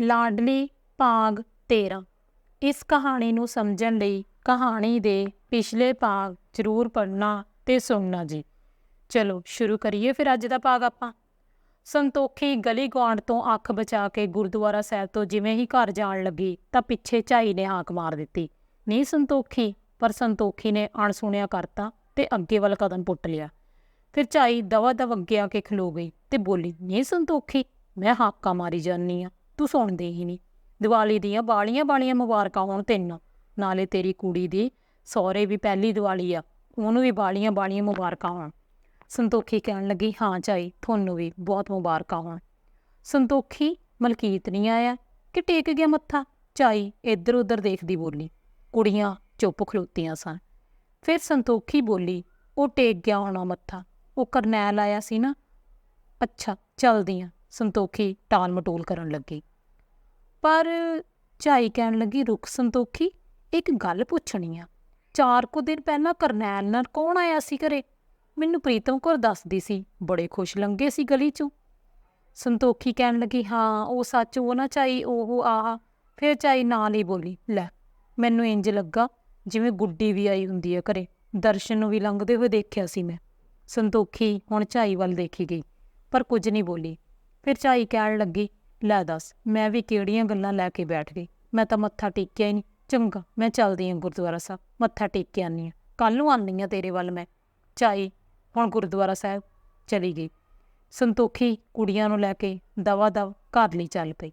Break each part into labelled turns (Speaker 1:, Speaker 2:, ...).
Speaker 1: ਲਾਡਲੀ ਭਾਗ 13 ਇਸ ਕਹਾਣੀ ਨੂੰ ਸਮਝਣ ਲਈ ਕਹਾਣੀ ਦੇ ਪਿਛਲੇ ਭਾਗ ਜ਼ਰੂਰ ਪੜ੍ਹਨਾ ਤੇ ਸੁਣਨਾ ਜੀ। ਚਲੋ, ਸ਼ੁਰੂ ਕਰੀਏ ਫਿਰ ਅੱਜ ਦਾ ਭਾਗ ਆਪਾਂ। ਸੰਤੋਖੀ ਗਲੀ ਗੁਆਂਢ ਤੋਂ ਅੱਖ ਬਚਾ ਕੇ ਗੁਰਦੁਆਰਾ ਸਾਹਿਬ ਤੋਂ ਜਿਵੇਂ ਹੀ ਘਰ ਜਾਣ ਲੱਗੀ ਤਾਂ ਪਿੱਛੇ ਝਾਈ ਨੇ ਹਾਕ ਮਾਰ ਦਿੱਤੀ। ਨਹੀਂ ਸੰਤੋਖੀ, ਪਰ ਸੰਤੋਖੀ ਨੇ ਅਣਸੁਣਿਆ ਕਰਤਾ ਤੇ ਅੱਗੇ ਵੱਲ ਕਦਮ ਪੁੱਟ ਲਿਆ। ਫਿਰ ਝਾਈ ਦਵਾ ਦਵ ਅੱਗੇ ਆ ਕੇ ਖਲੋ ਗਈ ਤੇ ਬੋਲੀ, ਨਹੀਂ ਸੰਤੋਖੀ, ਮੈਂ ਹਾਕਾ ਮਾਰੀ ਜਾਨੀ ਆ। ਤੂੰ ਸੁਣਦੀ ਹੀ ਨਹੀਂ। ਦੀਵਾਲੀ ਦੀਆਂ ਬਾਲੀਆਂ ਬਾਲੀਆਂ ਮੁਬਾਰਕਾਂ ਹੋਣ ਤੈਨੂੰ। ਨਾਲੇ ਤੇਰੀ ਕੁੜੀ ਦੀ ਸਹੁਰੇ ਵੀ ਪਹਿਲੀ ਦੀਵਾਲੀ ਆ, ਉਹਨੂੰ ਵੀ ਬਾਲੀਆਂ ਬਾਲੀਆਂ ਮੁਬਾਰਕਾਂ ਹੋਣ। ਸੰਤੋਖੀ ਕਹਿਣ ਲੱਗੀ, ਹਾਂ ਝਾਈ ਤੁਹਾਨੂੰ ਵੀ ਬਹੁਤ ਮੁਬਾਰਕਾਂ ਹੋਣ। ਸੰਤੋਖੀ ਮਲਕੀਤ ਨਹੀਂ ਆਇਆ, ਕਿ ਟੇਕ ਗਿਆ ਮੱਥਾ? ਝਾਈ ਇੱਧਰ ਉੱਧਰ ਦੇਖਦੀ ਬੋਲੀ, ਕੁੜੀਆਂ ਚੁੱਪ ਖਲੋਤੀਆਂ ਸਨ। ਫਿਰ ਸੰਤੋਖੀ ਬੋਲੀ, ਉਹ ਟੇਕ ਗਿਆ ਹੋਣਾ ਮੱਥਾ। ਉਹ ਕਰਨੈਲ ਆਇਆ ਸੀ ਨਾ? ਅੱਛਾ ਚਲਦੀਆਂ ਸੰਤੋਖੀ ਟਾਲ ਮਟੋਲ ਕਰਨ ਲੱਗੀ। ਪਰ ਝਾਈ ਕਹਿਣ ਲੱਗੀ ਰੁਕ ਸੰਤੋਖੀ, ਇੱਕ ਗੱਲ ਪੁੱਛਣੀ ਆ। ਚਾਰ ਕੁ ਦਿਨ ਪਹਿਲਾਂ ਕਰਨੈਲ ਨਾਲ ਕੌਣ ਆਇਆ ਸੀ ਘਰੇ? ਮੈਨੂੰ ਪ੍ਰੀਤਮ ਕੌਰ ਦੱਸਦੀ ਸੀ, ਬੜੇ ਖੁਸ਼ ਲੰਗੇ ਸੀ ਗਲੀ 'ਚੋਂ। ਸੰਤੋਖੀ ਕਹਿਣ ਲੱਗੀ, ਹਾਂ, ਉਹ ਸੱਚ, ਉਹ ਨਾ ਚਾਈ ਉਹ ਆਹ ਫਿਰ ਚਾਈ ਨਾਲ ਹੀ ਬੋਲੀ, ਲੈ, ਮੈਨੂੰ ਇੰਜ ਲੱਗਾ ਜਿਵੇਂ ਗੁੱਡੀ ਵੀ ਆਈ ਹੁੰਦੀ ਹੈ ਘਰੇ। ਦਰਸ਼ਨ ਨੂੰ ਵੀ ਲੰਘਦੇ ਹੋਏ ਦੇਖਿਆ ਸੀ ਮੈਂ। ਸੰਤੋਖੀ ਹੁਣ ਝਾਈ ਵੱਲ ਦੇਖੀ ਗਈ, ਪਰ ਕੁਝ ਨਹੀਂ ਬੋਲੀ। ਫਿਰ ਝਾਈ ਕਹਿਣ ਲੱਗੀ, ਲੈ ਦੱਸ, ਮੈਂ ਵੀ ਕਿਹੜੀਆਂ ਗੱਲਾਂ ਲੈ ਕੇ ਬੈਠ ਗਈ। ਮੈਂ ਤਾਂ ਮੱਥਾ ਟੇਕਿਆ ਹੀ ਨਹੀਂ। ਚੰਗਾ, ਮੈਂ ਚੱਲਦੀ ਹਾਂ ਗੁਰਦੁਆਰਾ ਸਾਹਿਬ। ਮੱਥਾ ਟੇਕ ਕੇ ਆਨੀ ਆ ਕੱਲ ਨੂੰ ਆਨੀ ਆ ਤੇਰੇ ਵੱਲ ਮੈਂ। ਝਾਈ ਹੁਣ ਗੁਰਦੁਆਰਾ ਸਾਹਿਬ ਚਲੀ ਗਈ। ਸੰਤੋਖੀ ਕੁੜੀਆਂ ਨੂੰ ਲੈ ਕੇ ਦਵਾ ਦਵ ਘਰ ਲਈ ਚੱਲ ਪਈ।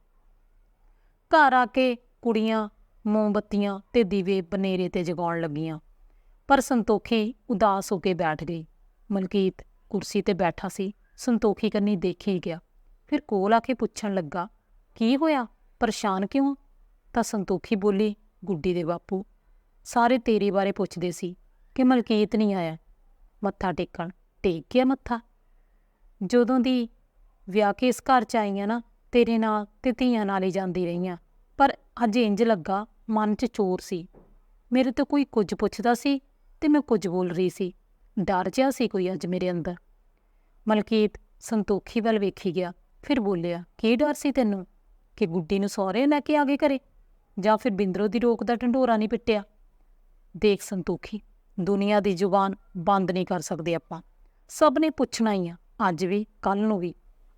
Speaker 1: ਘਰ ਆ ਕੇ ਕੁੜੀਆਂ ਮੋਮਬੱਤੀਆਂ ਤੇ ਦੀਵੇ ਬਨੇਰੇ ਤੇ ਜਗਾਉਣ ਲੱਗੀਆਂ। ਪਰ ਸੰਤੋਖੀ ਉਦਾਸ ਹੋ ਕੇ ਬੈਠ ਗਈ। ਮਲਕੀਤ ਕੁਰਸੀ ਤੇ ਬੈਠਾ ਸੀ। ਸੰਤੋਖੀ ਕੰਨੀ ਦੇਖੀ ਗਿਆ। ਫਿਰ ਕੋਲ ਆ ਕੇ ਪੁੱਛਣ ਲੱਗਾ, ਕੀ ਹੋਇਆ? ਪਰੇਸ਼ਾਨ ਕਿਉਂ? ਤਾਂ ਸੰਤੋਖੀ ਬੋਲੀ, ਗੁੱਡੀ ਦੇ ਬਾਪੂ, ਸਾਰੇ ਤੇਰੇ ਬਾਰੇ ਪੁੱਛਦੇ ਸੀ ਕਿ ਮਲਕੀਤ ਨਹੀਂ ਆਇਆ। ਮੱਥਾ ਟੇਕਣ, ਟੇਕ ਗਿਆ ਮੱਥਾ। ਜਦੋਂ ਦੀ ਵਿਆਹ ਕੇ ਇਸ ਘਰ ਚ ਆਈਆਂ ਨਾ, ਤੇਰੇ ਨਾਲ ਤੇ ਧੀਆਂ ਨਾਲ ਹੀ ਜਾਂਦੀ ਰਹੀਆਂ। ਪਰ ਅੱਜ ਇੰਜ ਲੱਗਾ, ਮਨ 'ਚ ਚੋਰ ਸੀ। ਮੇਰੇ ਤੋਂ ਕੋਈ ਕੁਝ ਪੁੱਛਦਾ ਸੀ ਤੇ ਮੈਂ ਕੁਝ ਬੋਲ ਰਹੀ ਸੀ। ਡਰ ਜਿਹਾ ਸੀ ਕੋਈ ਅੱਜ ਮੇਰੇ ਅੰਦਰ। ਮਲਕੀਤ ਸੰਤੋਖੀ ਵੱਲ ਵੇਖੀ ਗਿਆ। ਫਿਰ ਬੋਲਿਆ, ਕੀ ਡਰ ਸੀ ਤੈਨੂੰ? ਕਿ ਗੁੱਡੀ ਨੂੰ ਸਹੁਰੇ ਲੈ ਕੇ ਆ ਗਏ ਘਰੇ? ਜਾਂ ਫਿਰ ਬਿੰਦਰੋ ਦੀ ਰੋਕ ਦਾ ਢੰਡੋਰਾ ਨਹੀਂ ਪਿੱਟਿਆ? ਦੇਖ ਸੰਤੋਖੀ, ਦੁਨੀਆ ਦੀ ਜ਼ੁਬਾਨ ਬੰਦ ਨਹੀਂ ਕਰ ਸਕਦੇ ਆਪਾਂ। ਸਭ ਨੇ ਪੁੱਛਣਾ ਹੀ ਆ, ਅੱਜ ਵੀ ਕੱਲ ਨੂੰ ਵੀ।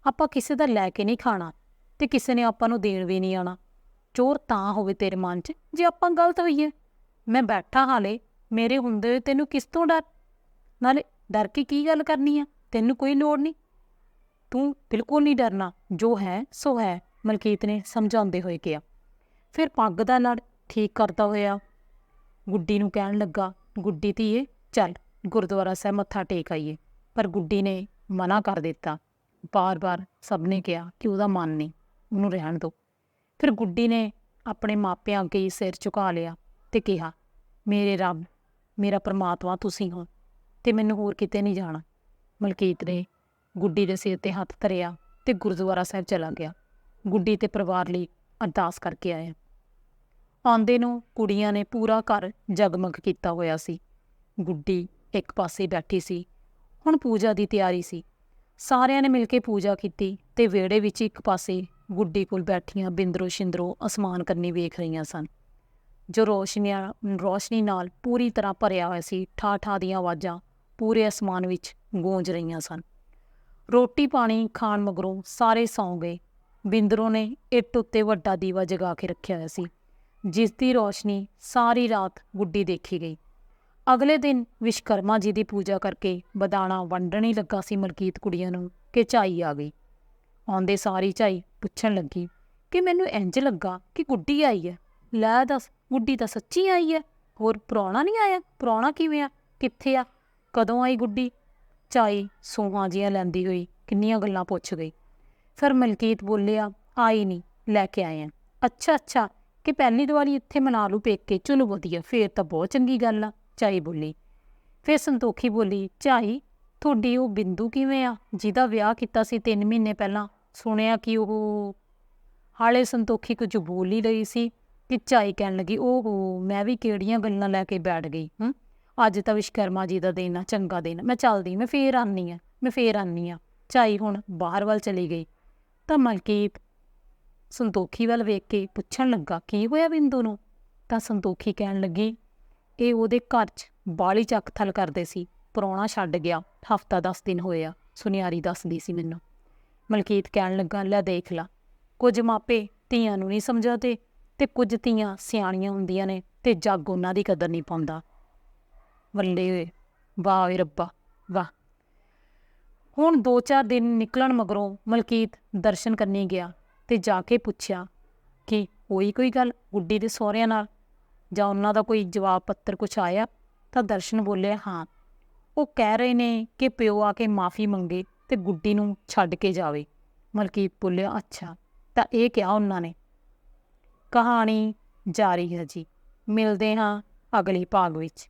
Speaker 1: ਆਪਾਂ ਕਿਸੇ ਦਾ ਲੈ ਕੇ ਨਹੀਂ ਖਾਣਾ ਤੇ ਕਿਸੇ ਨੇ ਆਪਾਂ ਨੂੰ ਦੇਣ ਵੀ ਨਹੀਂ ਆਣਾ ਚੋਰ ਤਾਂ ਹੋਵੇ ਤੇਰੇ ਮਨ 'ਚ, ਜੇ ਆਪਾਂ ਗਲਤ ਹੋਈਏ। ਮੈਂ ਬੈਠਾ ਹਾਲੇ, ਮੇਰੇ ਹੁੰਦੇ ਹੋਏ ਤੈਨੂੰ ਕਿਸ ਤੋਂ ਡਰ? ਨਾਲੇ ਡਰ ਕੇ ਕੀ ਗੱਲ ਕਰਨੀ ਆ? ਤੈਨੂੰ ਕੋਈ ਲੋੜ ਨਹੀਂ। ਤੂੰ ਬਿਲਕੁਲ ਨਹੀਂ ਡਰਨਾ, ਜੋ ਹੈ, ਸੋ ਹੈ, ਮਲਕੀਤ ਨੇ ਸਮਝਾਉਂਦੇ ਹੋਏ ਕਿਹਾ। ਫਿਰ ਪੱਗ ਦਾ ਲੜ ਠੀਕ ਕਰਦਾ ਹੋਇਆ ਗੁੱਡੀ ਨੂੰ ਕਹਿਣ ਲੱਗਾ, ਗੁੱਡੀ ਧੀਏ, ਚੱਲ, ਗੁਰਦੁਆਰਾ ਸਾਹਿਬ ਮੱਥਾ ਟੇਕ ਆਈਏ। ਪਰ ਗੁੱਡੀ ਨੇ ਮਨਾ ਕਰ ਦਿੱਤਾ। ਬਾਰ-ਬਾਰ ਸਭ ਨੇ ਕਿਹਾ ਕਿ ਉਹਦਾ ਮਨ ਨਹੀਂ, ਉਹਨੂੰ ਰਹਿਣ ਦਿਓ। ਫਿਰ ਗੁੱਡੀ ਨੇ ਆਪਣੇ ਮਾਪਿਆਂ ਅੱਗੇ ਹੀ ਸਿਰ ਝੁਕਾ ਲਿਆ ਤੇ ਕਿਹਾ, ਮੇਰੇ ਰੱਬ, ਮੇਰਾ ਪਰਮਾਤਮਾ ਤੁਸੀਂ ਹੋ ਤੇ ਮੈਨੂੰ ਹੋਰ ਕਿਤੇ ਨਹੀਂ ਜਾਣਾ। ਮਲਕੀਤ ਨੇ ਗੁੱਡੀ ਦੇ ਸਿਰ ਤੇ ਹੱਥ ਧਰਿਆ ਤੇ ਗੁਰਦੁਆਰਾ ਸਾਹਿਬ ਚਲਾ ਗਿਆ। ਗੁੱਡੀ ਤੇ ਪਰਿਵਾਰ ਲਈ ਅਰਦਾਸ ਕਰਕੇ ਆਇਆ ਆਉਂਦੇ ਨੂੰ ਕੁੜੀਆਂ ਨੇ ਪੂਰਾ ਘਰ ਜਗਮਗ ਕੀਤਾ ਹੋਇਆ ਸੀ। ਗੁੱਡੀ ਇੱਕ ਪਾਸੇ ਬੈਠੀ ਸੀ। ਹੁਣ ਪੂਜਾ ਦੀ ਤਿਆਰੀ ਸੀ। ਸਾਰਿਆਂ ਨੇ ਮਿਲ ਕੇ ਪੂਜਾ ਕੀਤੀ ਤੇ ਵਿਹੜੇ ਵਿੱਚ ਇੱਕ ਪਾਸੇ ਗੁੱਡੀ ਕੋਲ ਬੈਠੀਆਂ ਬਿੰਦਰੋ ਸ਼ਿੰਦਰੋ ਅਸਮਾਨ ਕਰਨੀ ਵੇਖ ਰਹੀਆਂ ਸਨ। ਜੋ ਰੋਸ਼ਨੀਆਂ, ਰੋਸ਼ਨੀ ਨਾਲ ਪੂਰੀ ਤਰ੍ਹਾਂ ਭਰਿਆ ਹੋਇਆ ਸੀ ਠਾ ਠਾ ਦੀਆਂ ਆਵਾਜ਼ਾਂ ਪੂਰੇ ਅਸਮਾਨ ਵਿੱਚ ਗੂੰਜ ਰਹੀਆਂ ਸਨ। ਰੋਟੀ ਪਾਣੀ ਖਾਣ ਮਗਰੋਂ ਸਾਰੇ ਸੌਂ ਗਏ। ਬਿੰਦਰੋ ਨੇ ਇੱਟ ਉੱਤੇ ਵੱਡਾ ਦੀਵਾ ਜਗਾ ਕੇ ਰੱਖਿਆ ਹੋਇਆ ਸੀ, ਜਿਸ ਦੀ ਰੋਸ਼ਨੀ ਸਾਰੀ ਰਾਤ ਗੁੱਡੀ ਦੇਖੀ ਗਈ। ਅਗਲੇ ਦਿਨ ਵਿਸ਼ਕਰਮਾ ਜੀ ਦੀ ਪੂਜਾ ਕਰਕੇ ਬਦਾਣਾ ਵੰਡਣ ਹੀ ਲੱਗਾ ਸੀ ਮਲਕੀਤ ਕੁੜੀਆਂ ਨੂੰ ਕਿ ਝਾਈ ਆ ਗਈ। ਆਉਂਦੇ ਸਾਰੀ ਝਾਈ ਪੁੱਛਣ ਲੱਗੀ, ਕਿ ਮੈਨੂੰ ਇੰਜ ਲੱਗਾ ਕਿ ਗੁੱਡੀ ਆਈ ਹੈ? ਲੈ ਦੱਸ, ਗੁੱਡੀ ਤਾਂ ਸੱਚੀ ਆਈ ਹੈ? ਹੋਰ ਪੁਰਾਣਾ ਨਹੀਂ ਆਇਆ? ਪੁਰਾਣਾ ਕਿਵੇਂ ਆ? ਕਿੱਥੇ ਆ? ਕਦੋਂ ਆਈ ਗੁੱਡੀ? ਝਾਈ ਸੋਹਾਂ ਜੀਆਂ ਲੈਂਦੀ ਹੋਈ ਕਿੰਨੀਆਂ ਗੱਲਾਂ ਪੁੱਛ ਗਈ। ਫਿਰ ਮਲਕੀਤ ਬੋਲਿਆ, ਆਈ ਨਹੀਂ ਲੈ ਕੇ ਆਏ ਆ। ਅੱਛਾ ਅੱਛਾ, ਕਿ ਪਹਿਲੀ ਦੀਵਾਲੀ ਇੱਥੇ ਮਨਾ ਲੂ ਪੇਕੇ, ਚਲੋ ਵਧੀਆ, ਫੇਰ ਤਾਂ ਬਹੁਤ ਚੰਗੀ ਗੱਲ ਆ ਝਾਈ ਬੋਲੀ। ਫਿਰ ਸੰਤੋਖੀ ਬੋਲੀ ਝਾਈ ਤੁਹਾਡੀ ਉਹ ਬਿੰਦੂ ਕਿਵੇਂ ਆ, ਜਿਹਦਾ ਵਿਆਹ ਕੀਤਾ ਸੀ 3 ਮਹੀਨੇ ਪਹਿਲਾਂ, ਸੁਣਿਆ ਕਿ ਉਹ ਹਾਲੇ ਸੰਤੋਖੀ ਕੁਝ ਬੋਲ ਹੀ ਰਹੀ ਸੀ ਕਿ ਝਾਈ ਕਹਿਣ ਲੱਗੀ, ਓਹੋ, ਮੈਂ ਵੀ ਕਿਹੜੀਆਂ ਗੱਲਾਂ ਲੈ ਕੇ ਬੈਠ ਗਈ, ਹੂੰ? ਅੱਜ ਤਾਂ ਵਿਸ਼ਕਰਮਾ ਜੀ ਦਾ ਦਿਨ ਆ, ਚੰਗਾ ਦਿਨ ਮੈਂ ਚੱਲਦੀ, ਮੈਂ ਫੇਰ ਆਨੀ ਆ ਮੈਂ ਫੇਰ ਆਨੀ ਆ ਝਾਈ ਹੁਣ ਬਾਹਰ ਵੱਲ ਚਲੀ ਗਈ। ਤਾਂ ਮਲਕੀਤ ਸੰਤੋਖੀ ਵੱਲ ਵੇਖ ਕੇ ਪੁੱਛਣ ਲੱਗਾ, ਕੀ ਹੋਇਆ ਬਿੰਦੂ ਨੂੰ? ਤਾਂ ਸੰਤੋਖੀ ਕਹਿਣ ਲੱਗੀ, ਇਹ ਉਹਦੇ ਘਰ 'ਚ ਬਾਲੀ ਚੱਕ ਥਲ ਕਰਦੇ ਸੀ। ਪ੍ਰਾਹੁਣਾ ਛੱਡ ਗਿਆ, ਹਫਤਾ 10 ਦਿਨ ਹੋਇਆ ਸੁਨਿਆਰੀ ਦੱਸਦੀ ਸੀ ਮੈਨੂੰ। ਮਲਕੀਤ ਕਹਿਣ ਲੱਗਾ, ਲੈ ਦੇਖ ਲਾ, ਕੁਝ ਮਾਪੇ ਧੀਆਂ ਨੂੰ ਨਹੀਂ ਸਮਝਾਤੇ ਤੇ ਕੁਝ ਧੀਆਂ ਸਿਆਣੀਆਂ ਹੁੰਦੀਆਂ ਨੇ ਤੇ ਜੱਗ ਉਹਨਾਂ ਦੀ ਕਦਰ ਨਹੀਂ ਪਾਉਂਦਾ। ਵੱਲੇ ਓਏ ਵਾਹ ਵੇ ਰੱਬਾ, ਵਾਹ। ਹੁਣ 2-4 ਦਿਨ ਨਿਕਲਣ ਮਗਰੋਂ ਮਲਕੀਤ ਦਰਸ਼ਨ ਕਰਨੇ ਗਿਆ ਤੇ ਜਾ ਕੇ ਪੁੱਛਿਆ ਕਿ ਹੋਈ ਕੋਈ ਗੱਲ ਗੁੱਡੀ ਦੇ ਸਹੁਰਿਆਂ ਨਾਲ? ਜਾਂ ਉਹਨਾਂ ਦਾ ਕੋਈ ਜਵਾਬ ਪੱਤਰ ਕੁਛ ਆਇਆ? ਤਾਂ ਦਰਸ਼ਨ ਬੋਲਿਆ, ਹਾਂ। ਉਹ ਕਹਿ ਰਹੇ ਨੇ ਕਿ ਪਿਓ ਆ ਕੇ ਮਾਫੀ ਮੰਗੇ ਤੇ ਗੁੱਡੀ ਨੂੰ ਛੱਡ ਕੇ ਜਾਵੇ। ਮਲਕੀਤ ਬੋਲਿਆ, ਅੱਛਾ, ਤਾਂ ਇਹ ਕਿਹਾ ਉਹਨਾਂ ਨੇ। ਕਹਾਣੀ ਜਾਰੀ ਹੈ ਜੀ। ਮਿਲਦੇ ਹਾਂ ਅਗਲੇ ਭਾਗ ਵਿੱਚ।